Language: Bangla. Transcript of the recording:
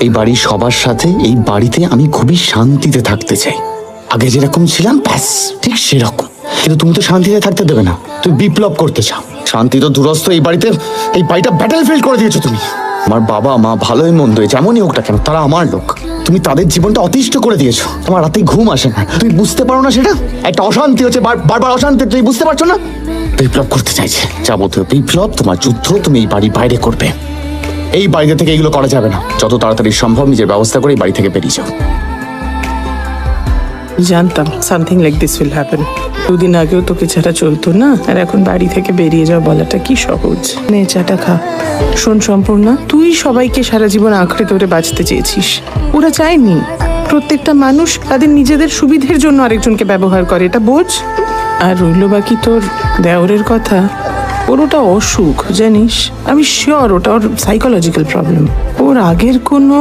এই বাড়ির সবার সাথে, এই বাড়িতে আমি খুবই শান্তিতে থাকতে চাই। আগে যেরকম ছিলাম, ব্যাস, ঠিক সেরকম। কিন্তু তুমি তো শান্তিতে থাকতে দেবে না। তুমি বিপ্লব করতে চাও। শান্তি তো দূরস্থ এই বাড়িতে, এই বাড়িটা ব্যাটেল ফিল্ড করে দিয়েছ তুমি। আমার বাবা মা ভালোই মন্দ যেমনই হোক না কেন, তারা আমার লোক। তুমি তাদের জীবনটা অতিষ্ঠ করে দিয়েছ। তোমার রাতে ঘুম আসে না। তুমি বুঝতে পারো না সেটা? একটা অশান্তি হচ্ছে, বার- বারবার অশান্তি, তুমি বুঝতে পারছ না? বিপ্লব করতে চাইছে। যাবতীয় বিপ্লব, তোমার যুদ্ধ তুমি এই বাড়ি বাইরে করবে। এই বাড়িতে থেকে এগুলো করা যাবে না। যত তাড়াতাড়ি সম্ভব নিজের ব্যবস্থা করে বাড়ি থেকে বেরিয়ে যাও। জানতাম something like this will happen. দুদিন আগেও তোকে ছাড়া চলতো না, আর এখন বাড়ি থেকে বেরিয়ে যাওয়া বলাটা কি সহজ? নে, চাটা খা। শোন, সম্পূর্ণা, তুই সবাইকে সারা জীবন আঁকড়ে ধরে বাঁচতে চেয়েছিস। ওরা চায়নি। প্রত্যেকটা মানুষ তাদের নিজেদের সুবিধের জন্য আরেকজনকে ব্যবহার করে, এটা বোঝ? আর রইল বাকি তোর দেওরের কথা। ওর ওটা অসুখ জানিস? আমি শিওর ওটা ওর সাইকোলজিক্যাল প্রবলেম ওর আগের কোনো